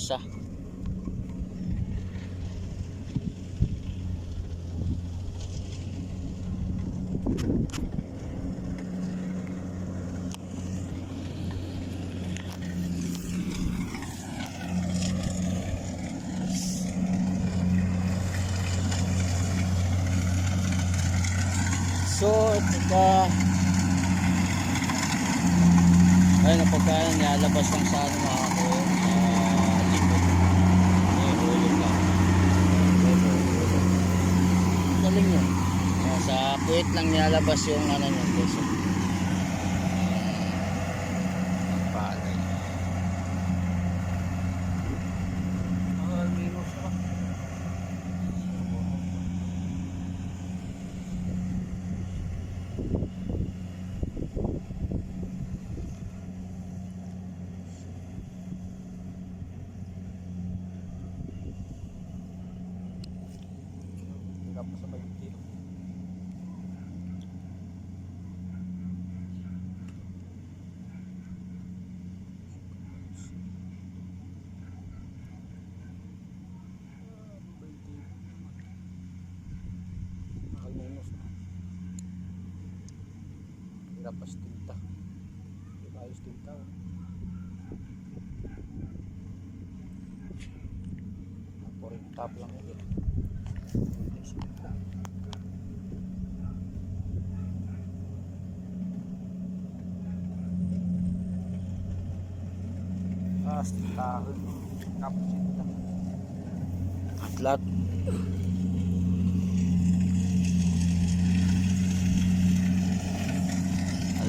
isa. So, ito pa. Ayun, ang pagkain nilalabas lang sa ano mga ako. Sa likod. May hulog lang. Galing yun. Sa puwit lang nilalabas yung ano niya. Guys. Ang palay. Hirap sa maigti. Nakalimus na. Sa tinta. Ayos tinta? oh. Naporin top lang ulit. Hindi sa tinta. Ah, tintahan. Tapos tinta. Atlat.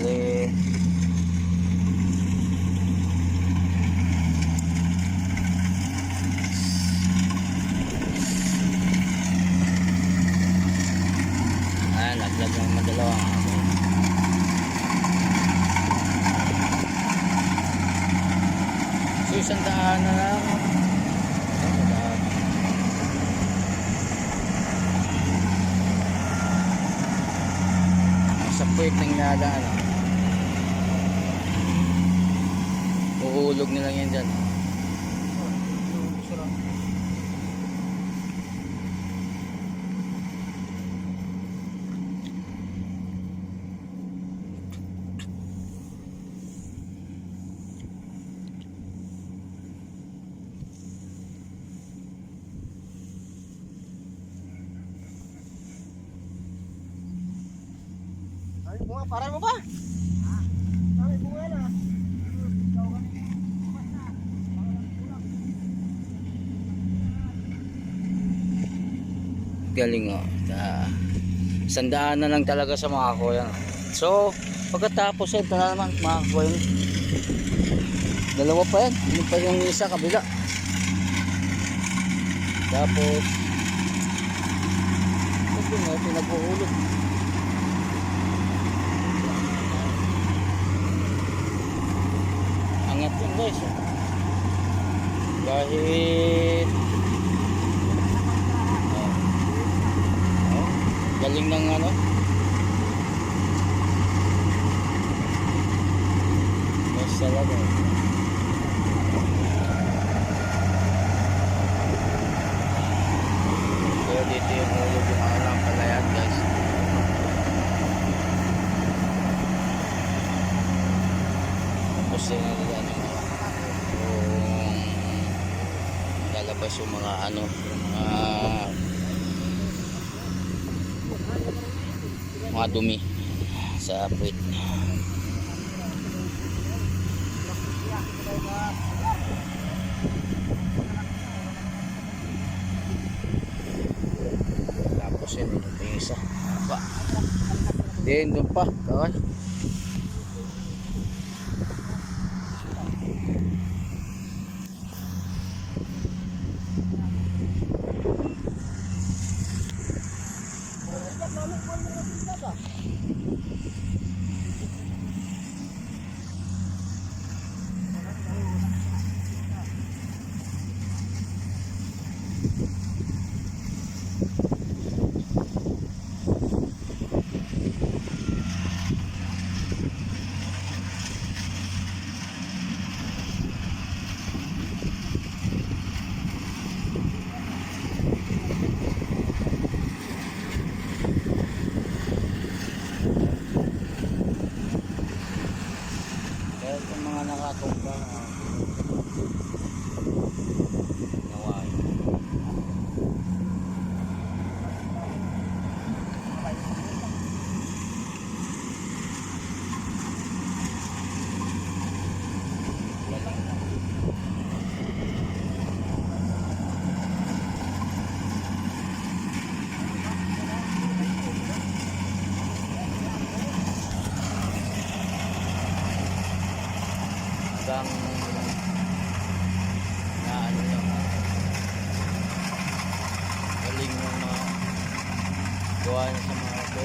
Ali. Ah, laglag ng madalawa nga ako. So, isang daan na lang. Sa puwit ng nadaan uhulog na lang yan dyan Bunga, paray mo ba? Ay, bunga na. galing oh. Ta isang daan na lang talaga sa mga kuya. So pagkatapos ito na naman mga kuya. Dalawa pa yan. Yun pa yung isa kabila. Tapos ito nga pinaghuhulog oh. kahit Oh, galing ng ano. Mas talaga. Kaya dito yung hulog yung mga lang palayan guys. Tapos yung lalabas yung mga ano, mga mga dumi sa puwit. Tapos yun ito yung isa. Pa din doon pa. Kawal mga nakatumba. lang. Na ano lang ah. galing ng mga gawa na sa mga ko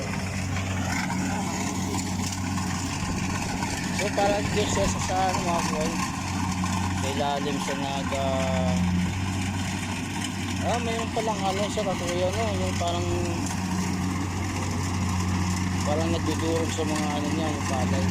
so para dito siya sa saan mga boy sa siya nag uh, ah mayroon palang ano siya kakuya no yung parang parang nagdudurog sa mga ano niya yung palay.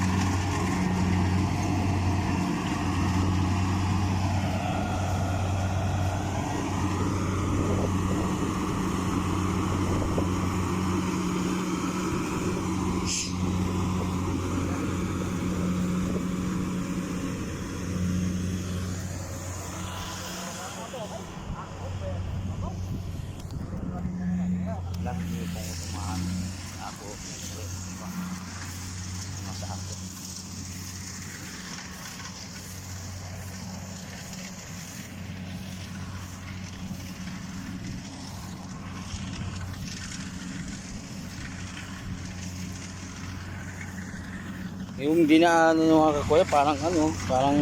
Yung dinaanan ng mga kakuya parang ano parang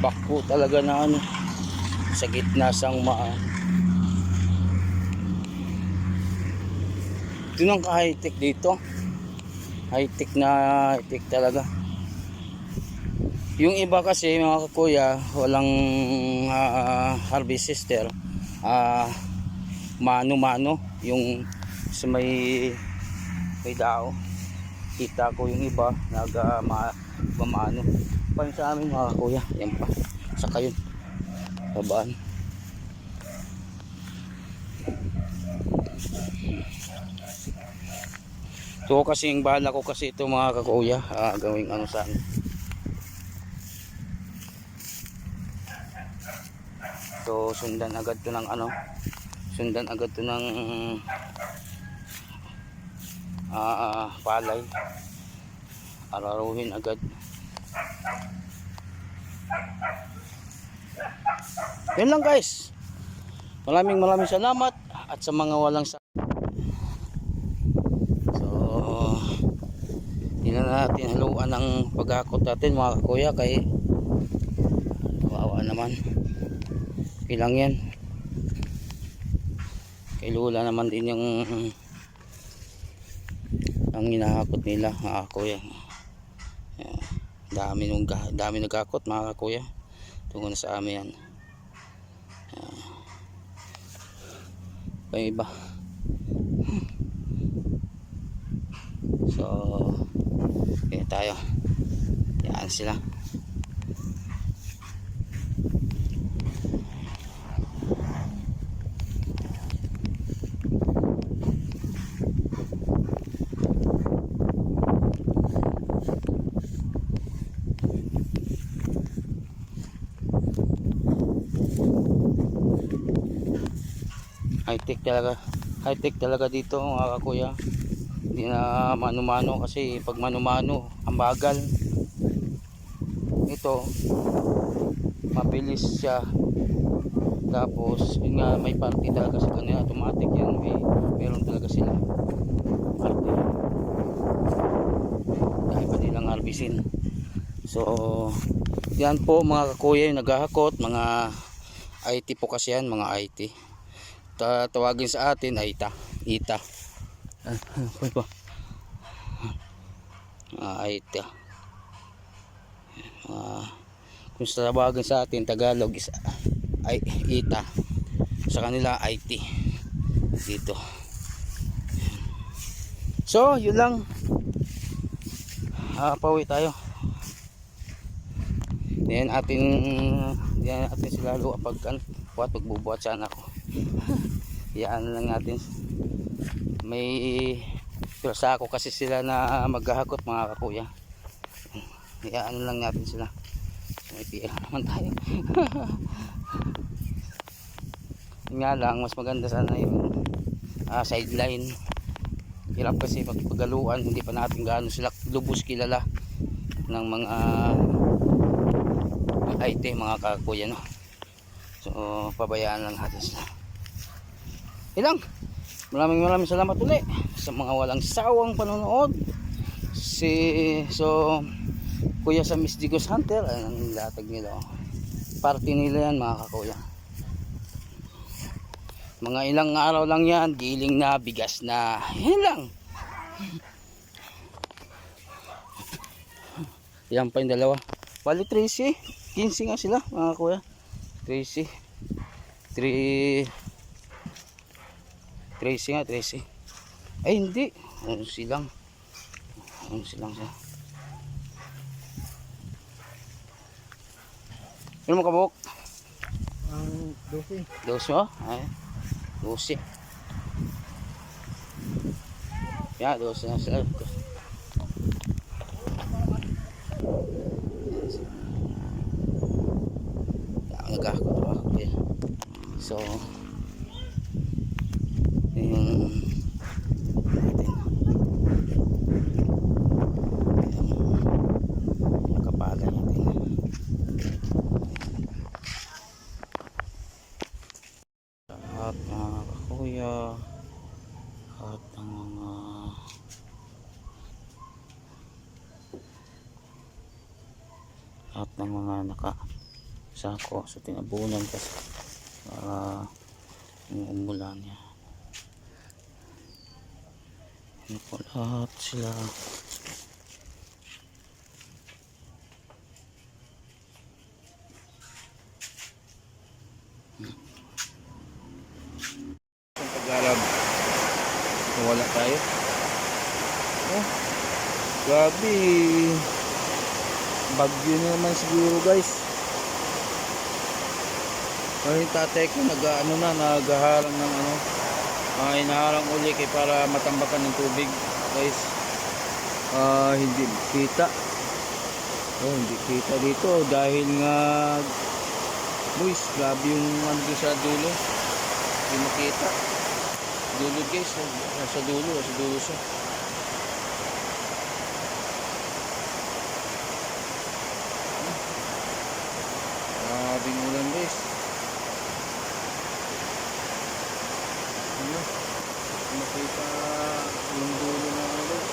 bako talaga na ano sa gitna sang maan Ito nang ka-high-tech dito. High-tech na high-tech talaga. Yung iba kasi mga kakuya, walang ah, harvest sister. Ah, mano-mano yung sa may may dao. Kita ko yung iba nag uh, ma, mamano. Pa sa amin mga kakuya, yan pa. Saka yun. Babaan. So kasi yung bala ko kasi ito mga kakuya, ah, gawing ano sa amin. So sundan agad to ng ano, sundan agad to ng ah, palay. Araruhin agad. Yun lang guys. Maraming maraming salamat at sa mga walang sa So, tingnan natin haluan ng pagkakot natin mga kuya kay kawawa naman. Ilang yan. Kay Lula naman din yung ang hinahakot nila mga kuya. Ayan. Dami nung dami nagkakot mga kuya. Tungo sa amin yan. Ayan. Iba. So, okay tayo. Yan sila. High tech talaga. High tech talaga dito mga kakuya. Hindi na mano-mano kasi pag mano-mano ang bagal. Ito mabilis siya. Tapos yun nga may party talaga sa kanila automatic yan. May meron talaga sila. Party. Dahil pa nilang harbisin so yan po mga kakuya yung naghahakot. Mga IT po kasi yan mga IT Ta- tawagin sa atin ay ita ita Ah, ba? Ah, ito. Ah, kung sa sa atin Tagalog is ay ita. Sa kanila IT. Dito. So, yun lang. Ah, pauwi tayo. Yan atin yan atin sila lalo pag ano, buhat magbubuhat sana ako. Yan lang natin. May pero sa ako kasi sila na maghahakot mga kakuya. Ano lang natin sila. May pira naman tayo. Nga lang mas maganda sana yung ah, sideline. Hirap kasi pagpagaluan hindi pa natin gaano sila lubos kilala ng mga uh, IT mga kakuya no so pabayaan lang natin sila ilang maraming maraming salamat ulit sa mga walang sawang panonood si so kuya sa Miss Digos Hunter ang latag nila oh. party nila yan mga kakuya Mga ilang araw lang yan, giling na, bigas na. Yan lang. Yan pa yung dalawa. Bali 13. 15 nga sila mga kuya. Tracy. Tri Tracy nga, Tracy. Ay, hindi. Ano silang. Ano silang siya. Ano mo kabuk? Ang um, 12. 12 oh? Ay. 12. Ya, 12 na sila. 12. So, yung mga kakuya, lahat ng mga lahat ng mga naka sako sa tinabunan kasi para yung umulan niya ano po lahat sila Tagalog. Wala tayo. Oh. Grabe. Bagyo na naman siguro guys. Ay, yung tatay ko nag ano na, naghaharang ng ano. Ah, inaharang uli kay para matambakan ng tubig guys. Ah, hindi kita. Oh, hindi kita dito dahil nga Boys, grabe yung ano sa dulo. Hindi makita. Dulo guys, oh. nasa dulo, nasa dulo siya. Grabe yung ulan guys. Ano? Hindi Makita yung dulo ano guys.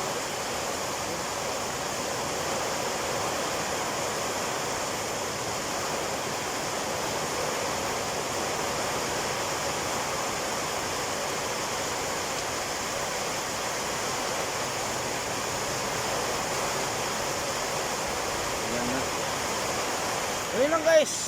Ayan na. Ayun lang guys.